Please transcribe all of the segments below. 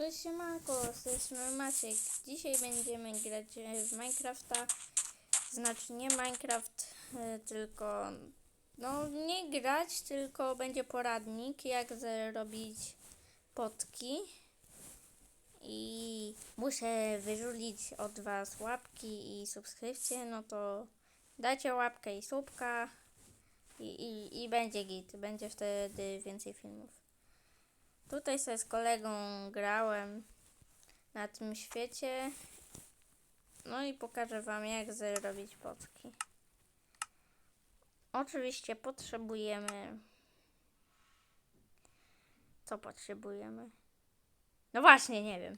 Cześć siemanko, strony Maciek. Dzisiaj będziemy grać w Minecrafta. Znaczy nie Minecraft, e, tylko... No nie grać, tylko będzie poradnik, jak zrobić potki. I muszę wyżulić od Was łapki i subskrypcje, no to dajcie łapkę i słupka i, i, i będzie git, będzie wtedy więcej filmów. Tutaj sobie z kolegą grałem na tym świecie. No i pokażę Wam, jak zrobić potki. Oczywiście potrzebujemy. Co potrzebujemy? No właśnie, nie wiem.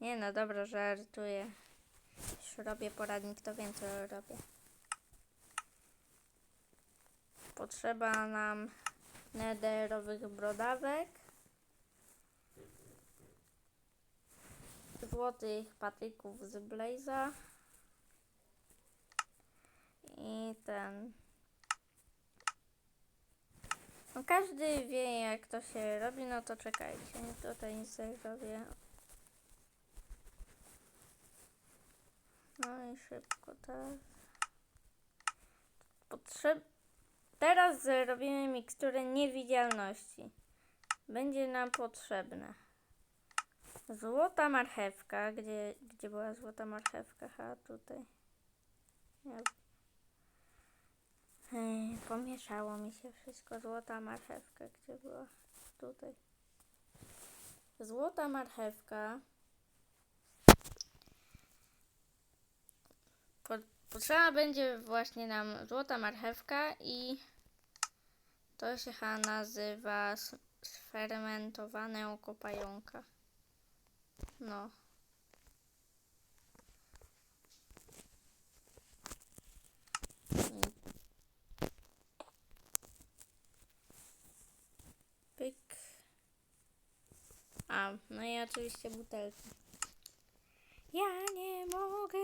Nie no, dobra, żartuję. Już robię poradnik, to wiem, co robię. Potrzeba nam nederowych brodawek, złotych patyków z Blaze'a i ten. No każdy wie jak to się robi, no to czekajcie, tutaj sobie robię. No i szybko tak. Potrzeb... Teraz zrobimy miksturę niewidzialności. Będzie nam potrzebna złota marchewka. Gdzie, gdzie była złota marchewka? Ha, tutaj. Pomieszało mi się wszystko. Złota marchewka, gdzie była? Tutaj. Złota marchewka. Potrzeba będzie właśnie nam złota marchewka i to się chyba nazywa sfermentowane oko pająka. No. Pyk. A, no i oczywiście butelki. Ja nie mogę.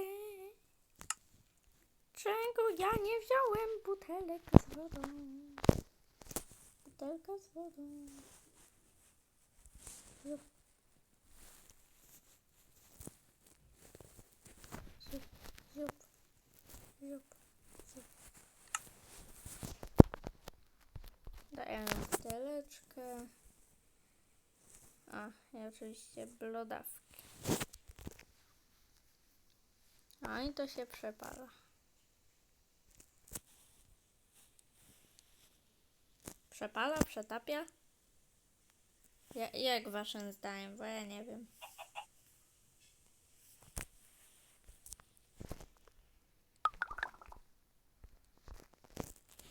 Czego ja nie wziąłem butelek z wodą? Butelka z wodą. Zup. Zup, zup. Dajemy buteleczkę. A, i oczywiście blodawki. A i to się przepala. Przepala, przetapia? Ja, jak waszym zdaniem? Bo ja nie wiem.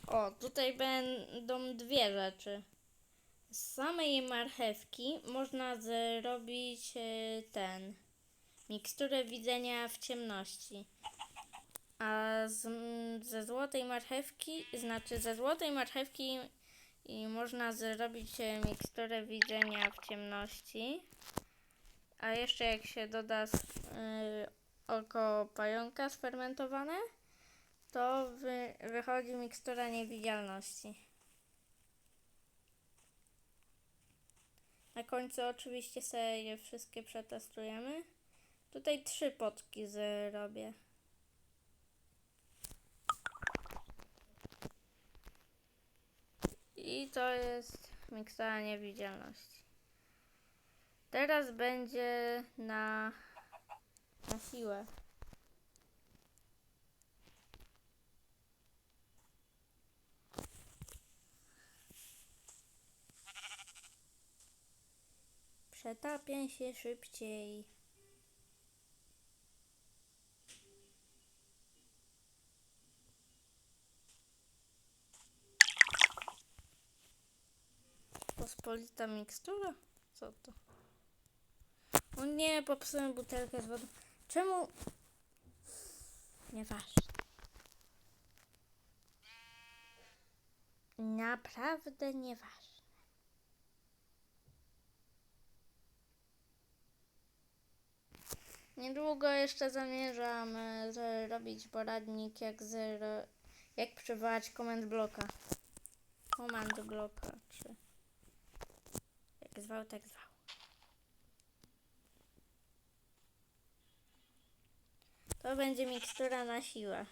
O, tutaj będą dwie rzeczy. Z samej marchewki można zrobić e, ten miksturę widzenia w ciemności. A z, ze złotej marchewki, znaczy ze złotej marchewki i można zrobić e, miksturę widzenia w ciemności. A jeszcze jak się doda y, oko pająka sfermentowane, to wy, wychodzi mikstura niewidzialności. Na końcu oczywiście sobie je wszystkie przetestujemy. Tutaj trzy potki zrobię. I to jest mikstura niewidzialności. Teraz będzie na, na siłę. Przetapię się szybciej. Pospolita mikstura? Co to? O nie, popsułem butelkę z wodą. Czemu? Nieważne. Naprawdę nieważne. Niedługo jeszcze zamierzam e, zrobić poradnik, jak, zero, jak przywołać komend bloka. Komand bloka, czy jak zwał, tak zwał. To będzie mikstura na siłę.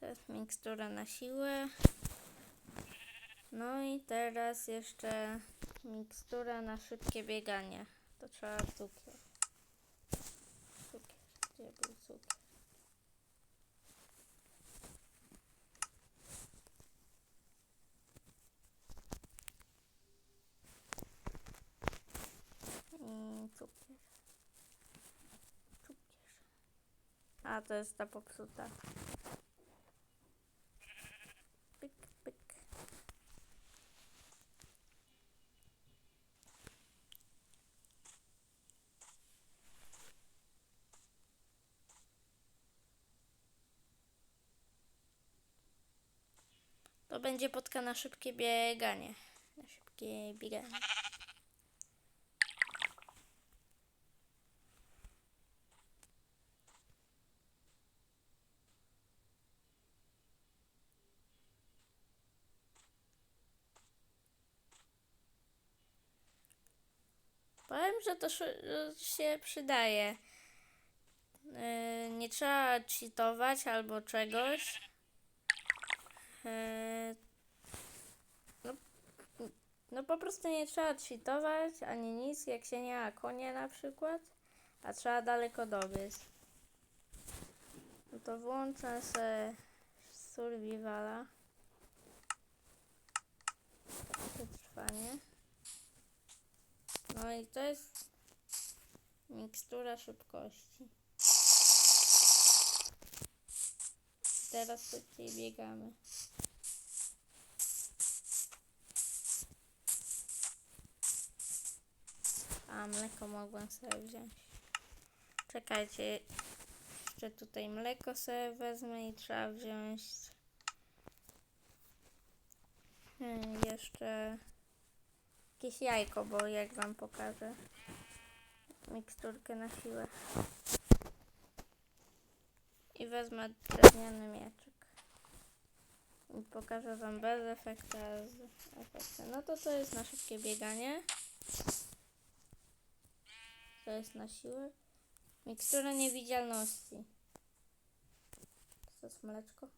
Teraz mikstura na siłę. No i teraz jeszcze mikstura na szybkie bieganie. To trzeba cukier. Cukier. Gdzie był cukier? I cukier. Cukier. A, to jest ta popsuta. Pyk, pyk. To będzie podka na szybkie bieganie. Na szybkie bieganie. Powiem, że to się przydaje. Yy, nie trzeba cheatować albo czegoś. Yy, no, no po prostu nie trzeba cheatować ani nic, jak się nie ma konia na przykład, a trzeba daleko dobiec. No to włączę sobie survivala. Przetrwanie. No i to jest mikstura szybkości. Teraz szybciej biegamy. Mleko mogłem sobie wziąć. Czekajcie, jeszcze tutaj mleko sobie wezmę i trzeba wziąć hmm, jeszcze jakieś jajko, bo jak wam pokażę miksturkę na siłę. I wezmę drewniany mieczek. I pokażę wam bez efektu, a z efektem. No to to jest na szybkie bieganie. To jest na siłę. Mikstura niewidzialności. To jest mleczko.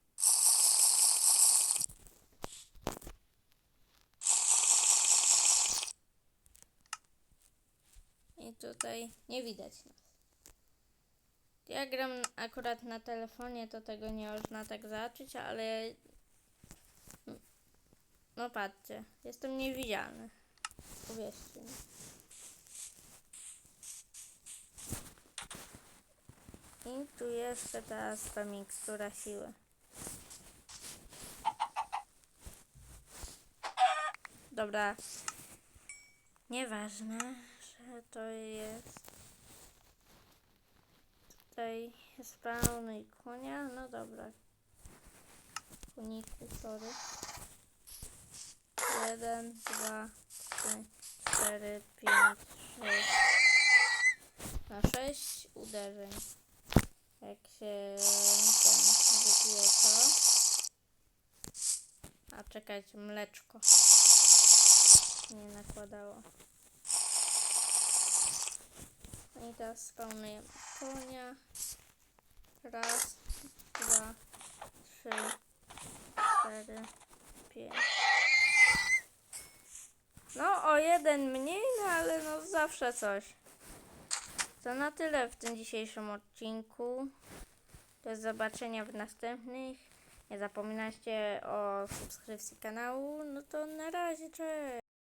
I tutaj nie widać nas. Ja gram akurat na telefonie, to tego nie można tak zobaczyć, ale... No patrzcie, jestem niewidzialny. Uwierzcie mi. I tu jeszcze teraz ta mikstura siły. Dobra. Nieważne, że to jest. Tutaj jest pełny konia. No dobra. Koniku, sorry. Jeden, dwa, trzy, cztery, pięć, sześć. Na sześć uderzeń. Jak się ten wypije to. A czekajcie, mleczko. Nie nakładało. No i teraz spełnujemy konia. Raz, dwa, trzy, cztery, pięć. No o jeden mniej, no ale no zawsze coś. To na tyle w tym dzisiejszym odcinku. Do zobaczenia w następnych. Nie zapominajcie o subskrypcji kanału. No to na razie, cześć.